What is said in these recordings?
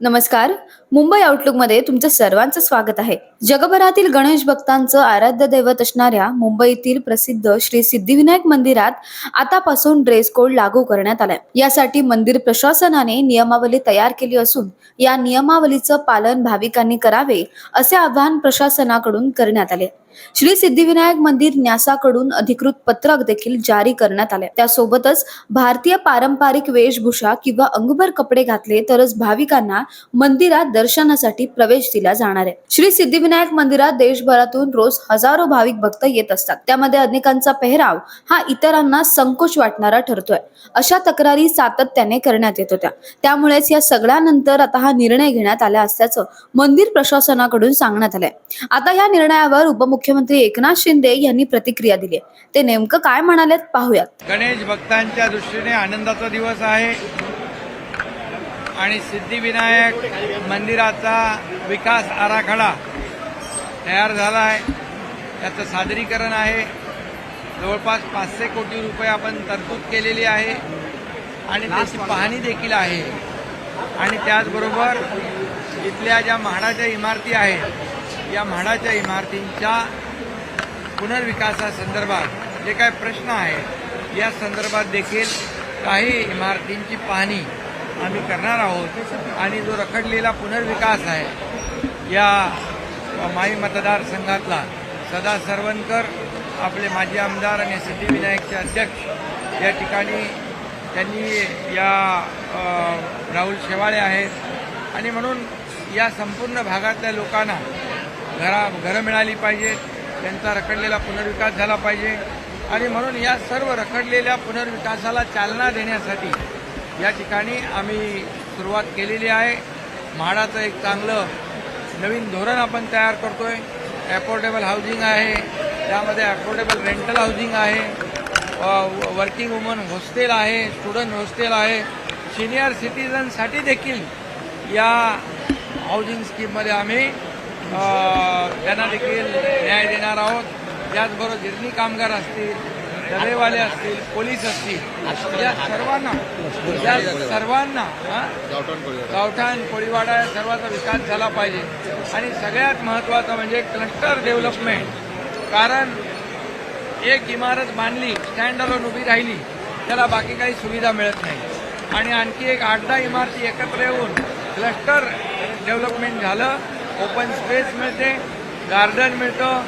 नमस्कार. मुंबई आउटलुकमध्ये तुमचं सर्वांचं स्वागत आहे. जगभरातील गणेश भक्तांचं आराध्य दैवत असणाऱ्या मुंबईतील प्रसिद्ध श्री सिद्धिविनायक मंदिरात आतापासून ड्रेस कोड लागू करण्यात आलाय. यासाठी मंदिर प्रशासनाने नियमावली तयार केली असून या नियमावलीचं पालन भाविकांनी करावे असे आवाहन प्रशासनाकडून करण्यात आले. श्री सिद्धिविनायक मंदिर न्यासाकडून अधिकृत पत्रक देखील जारी करण्यात आले त्यासोबतच भारतीय पारंपरिक वेशभूषा किंवा अंगभर कपडे घातले तरच भाविकांना मंदिरात दर्शनासाठी प्रवेश दिला जाणार आहे. श्री सिद्धिविनायक मंदिरात देशभरातून रोज हजारो भाविक भक्त येत असतात. त्यामध्ये अनेकांचा पेहराव हा इतरांना संकोच वाटणारा ठरतोय. अशा तक्रारी सातत्याने करण्यात येत होत्या. त्यामुळेच या सगळ्यानंतर आता हा निर्णय घेण्यात आला असल्याचं मंदिर प्रशासनाकडून सांगण्यात आलंय. आता या निर्णयावर उपमुख्यमंत्री एकनाथ शिंदे यांनी प्रतिक्रिया दिली आहे. ते नेमकं काय म्हणालेत पाहूयात. गणेश भक्तांच्या दृष्टीने आनंदाचा दिवस आहे. आणि सिद्धिविनायक मंदिराचा विकास आराखडा तयार झाला आहे त्याचं सादरीकरण आहे. जवळपास पाचशे कोटी रुपये आपण तरतूद केलेली आहे आणि त्याची पाहणी देखील आहे. आणि त्याचबरोबर इथल्या ज्या म्हाडाच्या इमारती आहेत या म्हाडाच्या इमारतींच्या पुनर्विकासासंदर्भात जे काय प्रश्न आहेत या संदर्भात देखील काही इमारतींची पाहणी आम्ही करणार आहोत आणि जो रखडलेला पुनर्विकास आहे या माई मतदारसंघातला सदा सरवणकर आपले माजी आमदार आणि सिद्धिविनायकचे अध्यक्ष या ठिकाणी त्यांनी या राहुल शेवाळे आहेत. आणि म्हणून या संपूर्ण भागातल्या लोकांना घरा घरं मिळाली पाहिजेत त्यांचा रखडलेला पुनर्विकास झाला पाहिजे. आणि म्हणून या सर्व रखडलेल्या पुनर्विकासाला चालना देण्यासाठी या ठिकाणी आम्ही सुरुवात केलेली आहे. म्हाडाचं एक चांगलं नवीन धोरण आपण तयार करतोय. अफोर्डेबल हाऊसिंग आहे. त्यामध्ये अफोर्डेबल रेंटल हाऊसिंग आहे. वर्किंग वुमन हॉस्टेल आहे. स्टुडंट हॉस्टेल आहे. सिनियर सिटीजनसाठी देखील या हाऊसिंग स्कीममध्ये आम्ही त्यांना देखील न्याय देणार आहोत. त्याचबरोबर गिरणी कामगार असतील दरेवाले असतील पोलीस असतील या सर्वांना या सर्वांना हा? गावठाण कोळीवाडा या सर्वांचा विकास झाला पाहिजे. आणि सगळ्यात महत्त्वाचं म्हणजे क्लस्टर डेव्हलपमेंट कारण एक इमारत बांधली स्टँड अलोन उभी राहिली त्याला बाकी काही सुविधा मिळत नाही. आणि आणखी एक आठ दहा इमारती एकत्र येऊन क्लस्टर डेव्हलपमेंट झालं ओपन स्पेस मिळते गार्डन मिळतं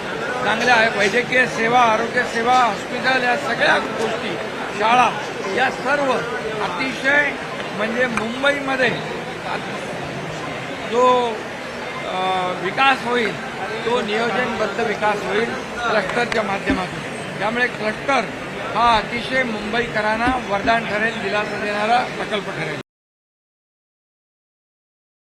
चांगल्या आहे. वैद्यकीय सेवा आरोग्य सेवा हॉस्पिटल या सगळ्या गोष्टी शाळा या सर्व अतिशय म्हणजे मुंबईमध्ये जो विकास होईल तो नियोजनबद्ध विकास होईल क्लस्टरच्या माध्यमातून. त्यामुळे क्लस्टर हा अतिशय मुंबईकरांना वरदान ठरेल दिलासा देणारा प्रकल्प ठरेल.